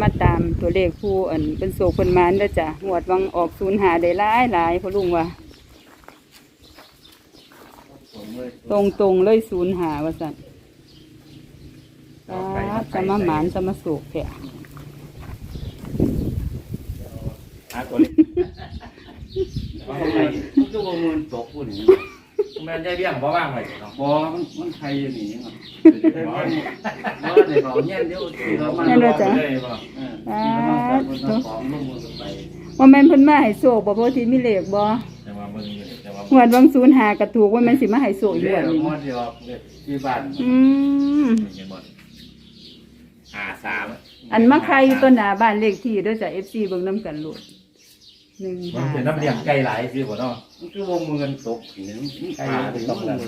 มาตามตัวเลขผู้อันเป็นโศกเป็นหมานเด้อจ้ะหวดวังออกศูนย์หาได้หลายหลายพ่อลุงว่า ตรงตรงๆเลยศูนย์หาว่าสั่นป๊าดสมาหมานสมาโศกแท้หาตัวเล็กว่าทำไมมันก็บ่มันตกพูดอย่างนี้ แม่นใจเบี้ยงบ่ว่างไว้เนาะบ่มันมันใครอยู่นี่เนาะบ่ได้เขาเงี้ยเดี๋ยวที่เขามานั่นเลยจ้ะเลยบ่เออที่เขามาใส่คนละของลงมือกันไปว่าแม่นเพิ่นมาให้โศกบ่เพราะที่มีเลขบ่แต่ว่าเบิ่งอยู่นี่แต่ว่าหวดวังศูนย์หากระถูกว่าแม่นสิมาให้โศกอยู่เรื่อวันงนี้มอดที่ออกเนี่ยที่บ้านอืมเห็นบ่หาสามอันมาใครอยู่ต้นหน้าบ้านเลขที่เด้อจ้ะ FC เบิ่งนํกันโลด หนึ่งมันหาเป็นน้ำเลี้ยงไก่หลายสิบ่เนาะมันก็บ่มือกันตกอย่างนี้มันใครอยู่ตรงนั้น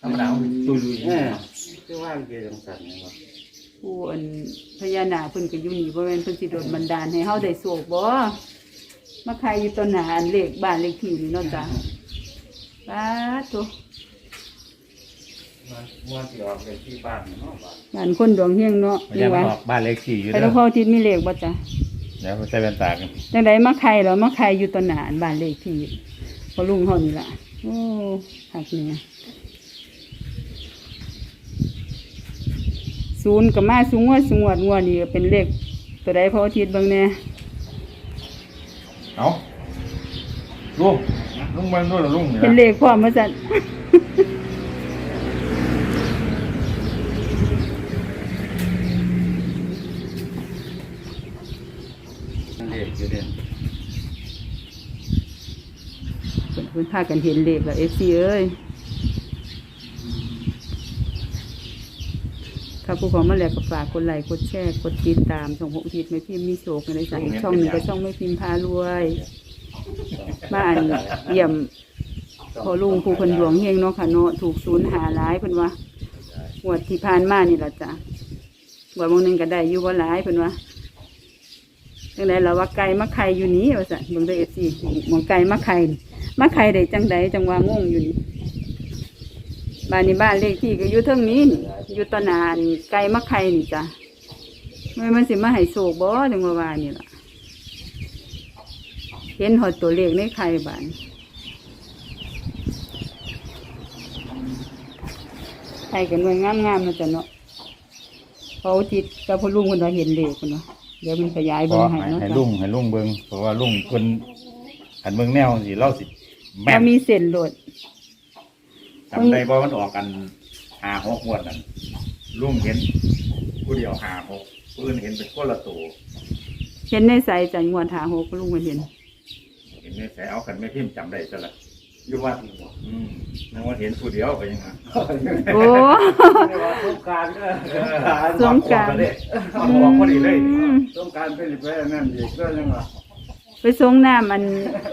ธรรมดามันตุยๆเอนี่อเนาะคือว่าเกี่ยวกับสัตว์นะครับผู้อันพญานาคเพิ่นก็อยู่นี่บ่แม่นเพิ่นสิโดนบันดาลให้เฮาได้โศกบ่มาใครอยู่ต้นหน้าอันเลขบ้านเลขที่นี่เนาะจ้ะสาธุมันมอดที่ออกจากที่บ้านเนาะบ้านบ้านคนดวงเฮงเนาะมันนี่ยังว่าออกบ้านเลขที่อยู่ไปเด้แล้อวพ่อทิศมีเลขบ่จ้ะ เดี๋ยวใส่แว่นตากันจังไดมาใครเหรอมาใครอยู่ต้นหน้าอันบ้านเลขที่พอลุงเฮานี่ล่ะโอ้หักเนี่ยศูนย์ก็มาสูงว่าสูงวดงวดนี่ก็เป็นเลขตัวใดพ่อทิศเบิ่งแน่เอาลุงลุงมันด้วยเหรอลุงเนี่ย เป็นเลขพร้อมมาสั่นมันเล็กอยู่เด่น เพิ่นเพิ่นพากันเห็นเลขแล้ว FC เอ้ยถ้าผู้ของมาแล้วก็ฝากกดไลค์กดแชร์กดติดตามช่องหกทิศไม่พิมพ์มีโศกในสายช่องหนึ่งก็ช่องไม่พิมพ์พารวย มาอันเยี่ยมพอลุงผู้คนดวงเฮงเนาะค่ะเนาะถูกศูนย์หาหลายเพิ่นว่าหวดที่ผ่านมานี่ละจ้ะหวดบางหนึ่งก็ได้อยู่บ่หลายเพิ่นว่าจังไดล่ะว่าไก่มะไข่อยู่นี้ว่าซั่นเบิ่งเด้อ FC หมองไก่มะไข่ มะไข่ได้จังใดจังว่างงอยู่นี่บ้านนี้บ้านเลขที่ก็อยู่เทิงนี้นี่อยู่ตอนหนานไก่มะไข่นี่จ้ะไม่มันสิมาให้โศกบ่จังว่าว่านี่ล่ะ เห็นหอดตัวเลขในไข่บ้านไข่กันหน่วยงามๆนะจ้ะเนาะเขาจิตกับพ่อลุงคนว่าเห็นเลขคนว่าะเดี๋ยวมันขยายเบิ่องให้เนาะให้จ้ะลุงให้ลุงเบิ่งเพราะว่าลุงเพิ่นอันเบิ่งแนวสิเล่าสิ แม่ถ้านมีเส้นโหลดจำได้บ่มันออกกันหาหกงวดนั่นลุงเห็นผู้เดียวหาหกผู้อื่นเห็นเป็นคนละตัวเห็นในใสจันงวดหาหกลุงมันเห็น เห็นไม่ใส่เอากันไม่พิมพ์จำได้ซะละอยู่วัดนี่บ่อืมนึกว่าเห็นผู้เดียวไปยังไงโอ้ เรียกว่าสงกรารก็สงกรานต์เลยบอกพอดีเลยอืม สงกรารเป็นไปนั่นอีกก็ยังว่า ไปส่งน้ำมัน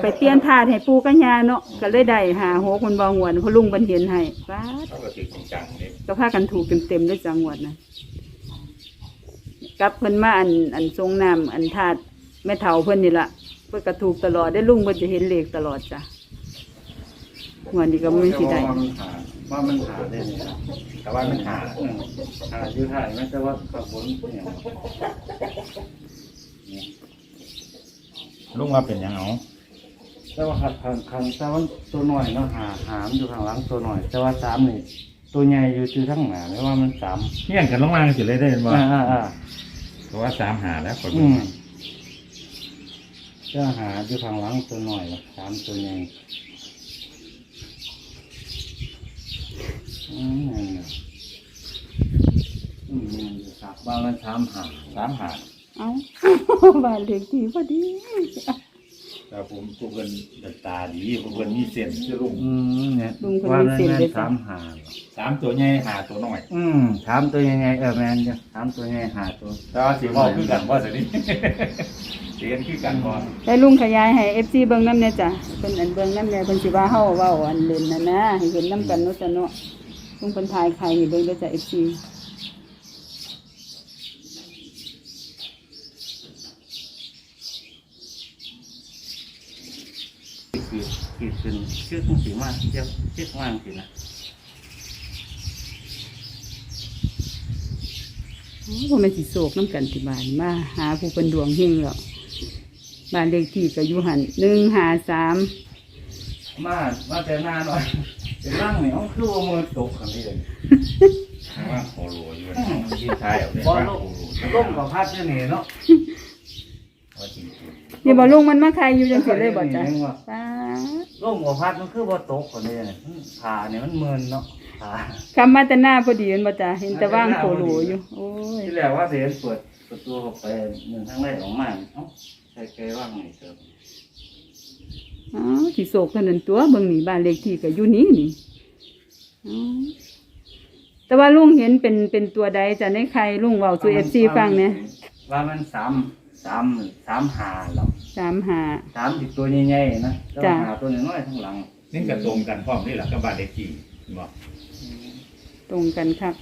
ไปเปลี่ยนถาดให้ปูกัญญาเนาะก็เลยได้หาหกคนบองวนเพราะลุงบันเห็นให้ป้าดเขาก็ติดจริงจังนี่ก็พากันถูกเต็มๆด้วยจังหวัดนะกับเพิ่นมาอันอันทรงน้ำอันถาดแม่เฒ่าเพิ่นนี่ละเพิ่นก็ถูกตลอดได้ลุงเพิ่นจะเห็นเลขตลอดจ้ะงวันนี้ก็ไม่สิได้ว่ามันหาว่ามันหาได้นี่นะแต่ว่ามันหาอืมหาอยู่ถ่ายไม่แต่ว่าขับผลเนี่ย ลุงว่าเป็นหยังเอาแต่ว่าขัดขันขันแต่ว่าตัวหน่อยเนาะหาหามอยู่ข้างหลังตัวหน่อย แต่ว่าสามนี่ตัวใหญ่อยู่ที่ทั้งหน้าไม่ว่ามันสามเฮี้ยงกันลงมาสิเลยได้เห็นบ่อ่าอ่าอ่าเพราะว่าสามหาแล้วคนอืมจะหาอยู่ข้างหลังตัวหน่อยละสามตัวใหญ่อืมนั่นน่ะอืมนั่นอยู่ครับบางมันสามหา สามหา เอ้าบ้านเลขที่พอดีแต่ผมพวกเพิ่นตาดีพวกเพิ่นมีเส้นคือลุงอืมเนี่ยลุงคนว่ามีมันเส้นแม่เด็นดสามหาเหรอสามตัวใหญ่หาตัวน้อยอืมถามตัวยังไงเออแมนจ้ะถามตัวยังไงหาตัวแต่ว่าสิเว้าคือกันบ่สินี่ เสียนคือกันบ่ได้ลุงขยายให้ FC เบิ่งน้ำเนี่ยจ้ะเพิ่นอันเบิ่งน้ำเนี่ยเพิ่นสิว่าเฮาเว้าอันเล่นน่ะนะให้เห็นน้ำกันเนาะจ้ะเนาะลุงเพิ่นถ่ายใครให้เบิ่งเด้อจ้ะ FC คือคือ ขึ้นชื่อต้องสีมาเจ้าชื่อว่างสินะโอ้พวกมันสิโศกน้ำกันที่บ้านมาหาผู้เป็นดวงเฮงแล้วบ้านเลขที่ก็อยู่หันหนึ่งหาสามมามาแต่หน้าหน่อยเป็นร่างเหนียวคือว่ามือตกขันนี้เลยว่าโคโลอยู่ในที่ท้ายเอาเนี่ยบอว่าลโคโลล่มกับพัดที่นี่เนาะว่าจริงนี่บ่ลุงมันมาใครอยู่จังสิเลยบ่จ้ะ พัดที่นี่ว่าป้าล่มกับพัดมันคือว่าตกขันนี้เนี่ยขาเนี่ยมันเมินเนาะขาคำมาแต่หน้าพอดีแมันบ่จ้ะเห็นแต่ว่างโคโลอยู่โอ้ยที่แรกว่าเสียนเปิดประตูเข้าไปหนึ่งทางแรกออกมาเอ้าใครเคยว่างไหนเติมอ๋อที่โศกเท่านั้นตัวเบิ่งนี่บ้านเลขที่ก็อยู่นี่นี่อ๋อแต่ว่าลุงเห็นเป็นเป็นตัวใดจ้ะในใครลุงเว้าสู่ FC ฟังเนี่ยว่ามันสามสามสามหาหรอก สามหา สามติดตัวใหญ่ๆนะแล้วจ้ะ หาตัวน้อยๆทั้างหลังนี่ก็ตรงกันพร้อมนี่แหละกับบ้านเลขที่บอกตรงกันครับ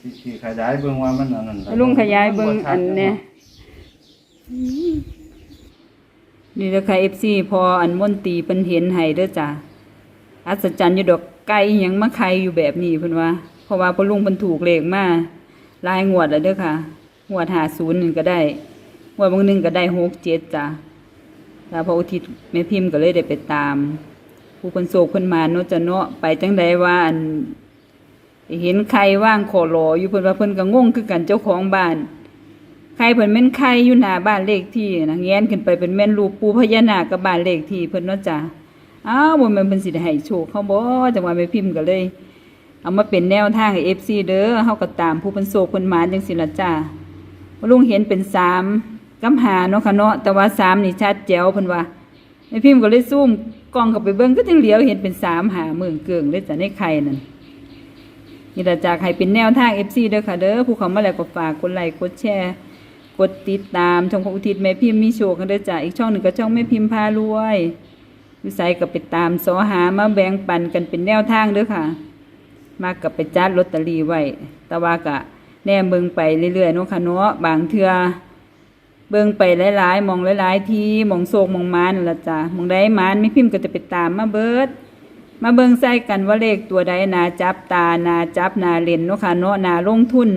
ที่ที่ขยายเบิ่งว่ามันอันนั้นล่ะลุงขยายเบิ่งอันเนี่ยนี่เด้อค่ะ FC พออันมนตรีเพิ่นเห็นให้เด้อจ้ะอัศจรรย์อยู่ดอกไก่อิหยังมาไข่อยู่แบบนี้เพิ่นว่า เพราะว่าพอลุงเพิ่นถูกเลขมาหลายงวดแล้วเด้อค่ะงวด50นึงก็ได้งวดบางหนึงก็ได้67จ้ะ แล้วพระอุทิศแม่พิมพ์ก็เลยได้ไปตาม ผู้เพิ่นโศกเพิ่นมาเนจะเนาะไปจังใดว่าอันเห็นใครว่างขอรออยู่เพิ่นว่าเพิ่นก็งงคือกันเจ้าของบ้านใครเพิ่นแม่นใครอยู่หน้าบ้านเลขที่นะแง้นขึ้นไปเป็นแม่นรูปปูพญานาคกับบ้านเลขที่เพิ่นเนาะจ้ะอ้าวบ่แม่นเพิ่นสิได้ให้โชคเขาบ่จังว่าแม่พิมพ์ก็เลยเอามาเป็นแนวทางให้ FC เด้อเฮาก็ตามผู้เพิ่นโศกเพิ่นหมานจังซี่ล่ะจ้าลุงเห็นเป็น3 กับ5เนาะค่ะเนาะแต่ว่า3นี่ชัดแจ๋วเพิ่นว่าแม่พิมพ์ก็เลยซูมกล้องเข้าไปเบิ่งก็จังเหลียวเห็นเป็น3หาเมืองเกิงเลยจ้ะในไข่นั่นนี่ละจากให้เป็นแนวทาง FC เด้อค่ะเด้อผู้เขามาแล้วก็ฝากกดไลค์กดแชร์กดติดตามช่องของอุทิศแม่พิมพ์มีโชคกันเด้อจ้าอีกช่องหนึ่งก็ช่องแม่พิมพ์พารวยวิสัยก็ไปตามสอหามาแบ่งปันกันเป็นแนวทางเด้อค่ะ มากกับไปจัดลอตเตอรี่ไว้ แต่ว่ากะแนมเบิ่งไปเรื่อยๆเนาะค่ะเนาะบางเทื่อ เบิ่งไปหลายๆมองหลายๆทีหมองโศกมองมานนั่นละจ้ะมองใดมานแม่พิมพ์ก็จะไปตามมาเบิด มาเบิ่งใส่กันว่าเลขตัวใดนาจับตานาจับนาเล่นเนาะค่ะเนาะนาลงทุน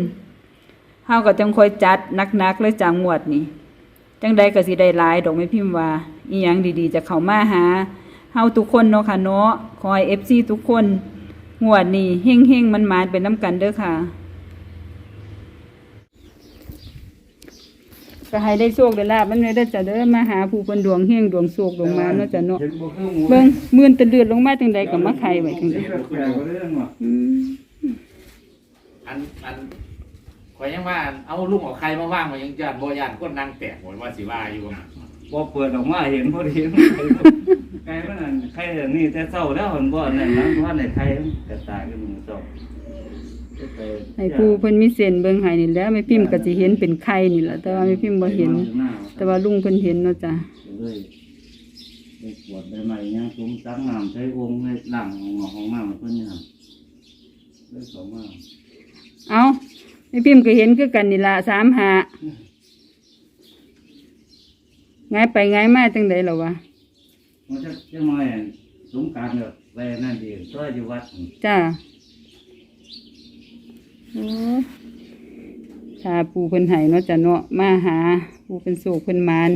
เฮาก็จังคอยจัดนักๆเลยจังงวดนี้จังใดก็สิได้หลายดอกไม่พิมพ์ว่าอีหยังดีๆ จะเข้ามาหาเฮาทุกคนเนาะค่ะเนาะขอให้ FC ทุกคนงวดนี้เฮงๆมันๆเป็นน้ำกันเด้อค่ะ ก็ให้ได้โชคได้ลาบมันเลยได้อจ้ะเด้อมาหาผู้เพิ่นดวงเฮงดวงโชคดวงมาเนาะจ้ะเนาะเบิ่งมื่นตะเลือดลงมาจังใดก็มาไข่ไว้จังใดอืมอันอันข่อยยังว่าเอาลุงเอาใครมาว่างมายังยานบ่ยานคนนั่งแตกหมดว่าสิว่าอยู่บ่เปิดออกมาเห็นพอดีไก่มันนั่นไข่อันนี่แต่เช้าแล้วเห็นบ่นั่นนะว่าไข่มันกระตายกันหมู่เช้า ให้ผู้เพิ่นมีเส้นเบิ่งให้นี่แหล้วแม่พิมพ์ก็สิเห็นเป็นไข่นี่ล่ะแต่ว่าแม่พิมพ์บ่เห็น แต่ว่าลุงเพิ่นเห็นเนาะจ้ะเลยไปปวดไปใหม่ยังตุ้มตักน้ำใช้องค์ให้ล้างห้องห้องน้ำเพิ่นนี่หั่นเลยสองมาเอาแม่พิมพ์ก็เห็นคือกันนี่ล่ะ3 5ง่ายไปง่ายมาจังได๋ล่ะวะมันจะจะมาอย่างสงกรารแบบไปนั่นเองตัวอยู่วัดนี่จ้าโอ้ ถ้าปู่เพิ่นให้เนาะจ้ะเนาะมาหา ปู่เพิ่นโศกเพิ่นมาน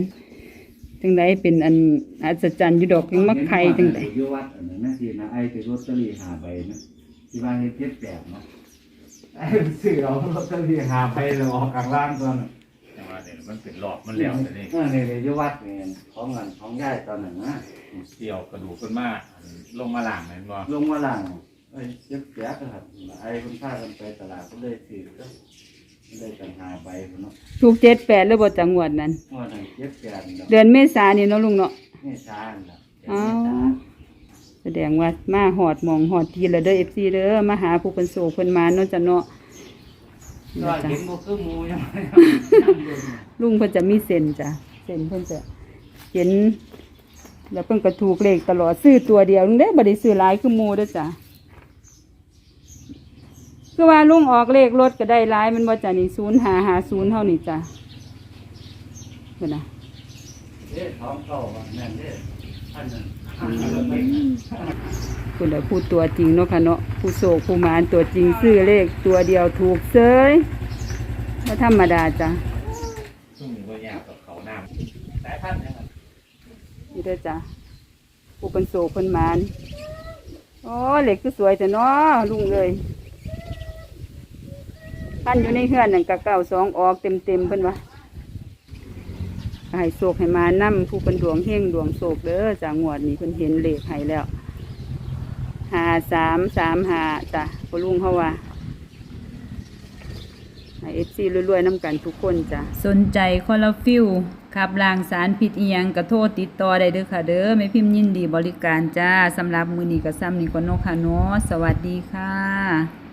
จังไดเป็นอันอัศจรรย์อยู่ดอกยังมาไข่จังได๋อยู่วัดอันนั้นนะที่นะไอ้ที่ลอตเตอรี่หาใบนะที่ว่าเฮ็ดเจ็ดแปดเนาะไอ้ซื้อเอาลอตเตอรี่หาใบแล้วออกกลางล่างตอนนั้นแต่ว่าเนี่ยมันเป็นหลอกมันแล้วแต่นี่เออนี่นี่อยู่วัดนี่ของเงินของย่ายตอนนั้นนะเกี่ยวกระดูกขึ้นมาอันลงมาล่างแม่นบ่ลงมาล่าง ไอ้เจ็ดแปดนะครับไอ้คนพากันไปตลาดก็เลยซื้อก็ได้กันหาใบพุ่นเนาะถูก78แล้วบ่จังหวัดนั้น ว่านั่นเจ็ดแปดเนาะเดือนเมษานี่เนาะลุงเนาะนี่ช้าน่ะอ๋อ แสดงว่ามาหอดหมองหอดทีแล้วเด้อ FC เด้อมาหาผู้เพิ่นโศกเพิ่นมานเนาะจ้ะเนาะนี่ก็ล่ะจ้ะเห็นบ่คือหมูยังไงลุงเพิ่นจะมีเส้นจ้ะเส้นเพิ่นจะเห็น แล้วเพิ่นก็ถูกเลขตลอดซื้อตัวเดียวลุงเด้บ่ได้ซื้อหลายคือหมู่เด้อจ้ะ คือว่าลุงออกเลขรถก็ได้หลายมันบ่จ้ะนี่0550เท่านี้จ้ะเพิ่นน่ะเอ๊ะท้องเข้าว่าแม่นเด้ออันนั้นคุณน่ะผู้ตัวจริงเนาะค่ะเนาะผู้โศกผู้หมานตัวจริงซื้อเลขตัวเดียวถูกเซยมาธรรมดาจ้ะช่วงนี้ก็ยากกับเขาน้ำสายพันธุ์นะครับนี่เด้อจ้ะผู้เป็นโศกเป็นหมาน โอ้เหล็กคือสวยแต่เนาะลุงเลย พันอยู่ในเฮือนนั่นกะเก้าสองออกเต็มเต็มๆเพิ่นวะให้โศกให้มานํผู้เป็นดวงเฮงดวงโศกเด้อจ้ะงวดนี้เพิ่นเห็นเหล็กให้แล้วหาสามสามหาจ้ะพลุงเขาว่าให้เอฟซีรวยๆน้ำกันทุกคนจ้ะ สนใจคอลลาฟิลขับล้างสารพิษอียงก็โทรติดต่อได้เด้อค่ะเด้อแม่พิมพ์ยินดีบริการจ้าสำหรับมือนี้ก็ซ้ำนี้ก็นกค่ะเนาะสวัสดีค่ะ